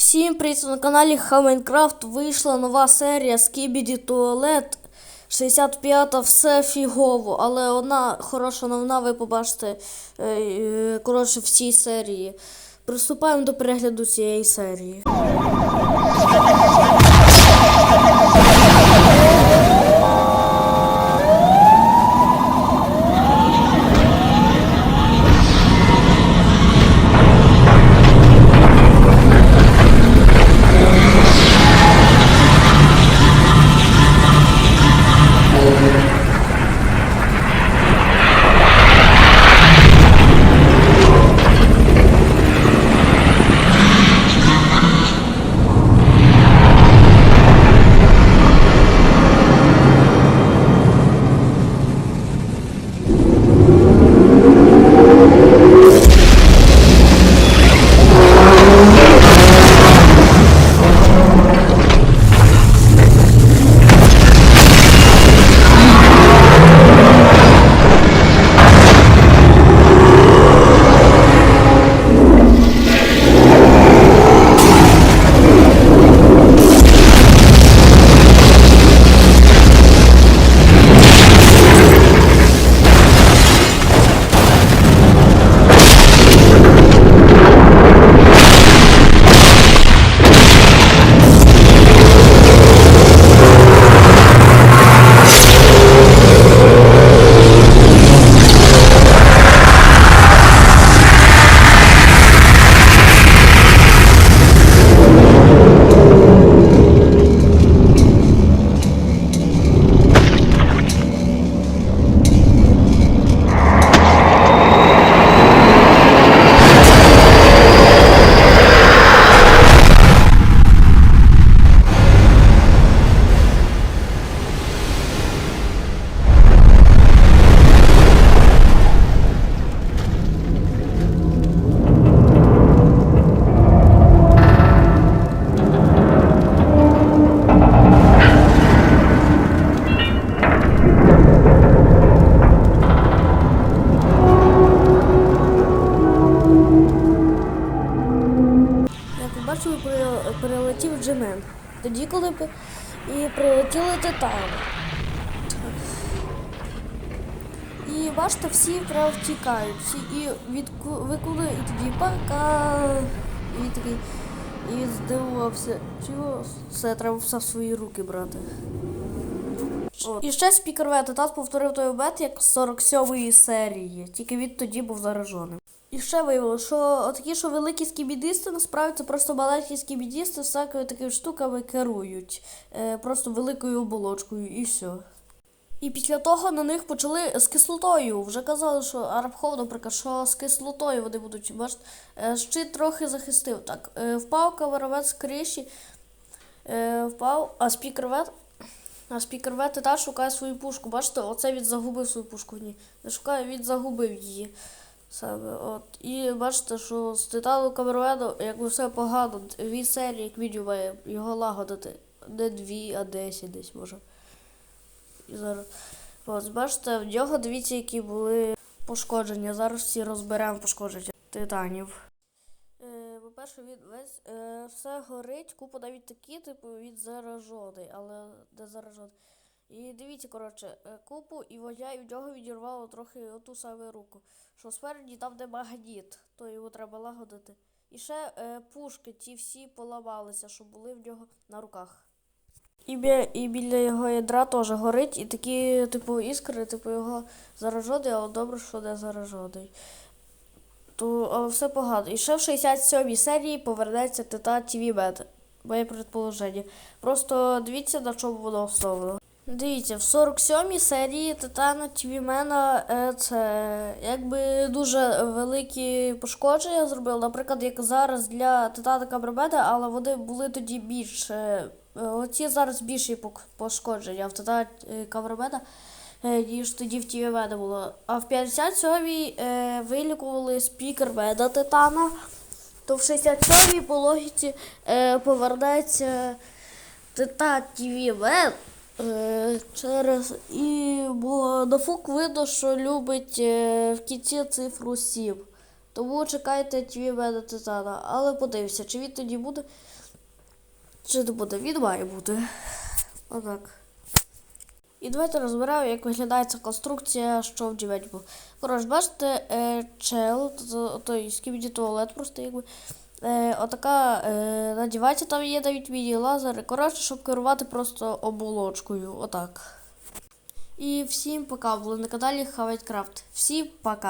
Всім привіт на каналі Хамайнкрафт. Вийшла нова серія Скібіді Туалет 65 все фігово, але одна хороша новина, ви побачите е, е, коротше в цій серії. Приступаємо до перегляду цієї серії. Тоді, коли пи- і прилетіли титани. І бачите, всі втікають. Всі, і від ви коли і тоді пока. І такий. І здивувався. Чого все треба все в свої руки брати. От. І ще спікер Вететат повторив той обет як з 47-ї серії, тільки він тоді був заражений. І ще виявилося, що такі, що великі скібідисти, насправді це просто маленькі скібідисти всякими такими штуками керують. Е, просто великою оболочкою і все. І після того на них почали з кислотою. Вже казали, що Арабхов, наприклад, що з кислотою вони будуть. Бачите, щит трохи захистив. Так, е, впав каверовець з криші, е, впав, а спікервет. А спікервет і та шукає свою пушку. Бачите, оце він загубив свою пушку. Ні. Не шукає, він загубив її. Саме, от. І бачите, що з титану Камеруеду, якби все погано, дві серії, як має його лагодити. Не дві, а десять десь може. І зараз. От, бачите, в нього дивіться, які були пошкодження. Зараз всі розберемо пошкодження титанів. Е, по-перше, він весь е, все горить, купа навіть такі, типу, він заражений, але не заражений. І дивіться, коротше, е, купу і воня, і в нього відірвало трохи оту саме руку. Що спереді там де магніт, то його треба лагодити. І ще е, пушки ті всі поламалися, що були в нього на руках. І, бі, і біля його ядра теж горить, і такі, типу, іскри, типу, його заражений, але добре, що не заражений. То, але все погано. І ще в 67-й серії повернеться Титан TV Med. Моє предположення. Просто дивіться, на чому воно основано. Дивіться, в 47-й серії Титана Тівімена е, це якби дуже великі пошкодження зробили. Наприклад, як зараз для Титана Камермена, але вони були тоді більш. е, Оці зараз більші пошкодження в Титана е, е, ніж тоді в Тівімена було. А в 57-й е, вилікували спікермена Титана. То в 67-й по логіці повернеться Титан Тівімен. Е, через і бо на фук видно, що любить е, в кінці цифру 7. Тому чекайте твій мене Титана. Але подивися, чи він тоді буде, чи не буде. Він має бути. Отак. І давайте розберемо, як виглядає ця конструкція, що в Дівець був. Коротше, бачите, е, чел, той скібіді туалет просто якби. Е, отака е, надівається, там є навіть міні-лазери. Коротше, щоб керувати просто оболочкою. Отак. І всім пока. Були на каналі Хавайт Крафт. Всім пока.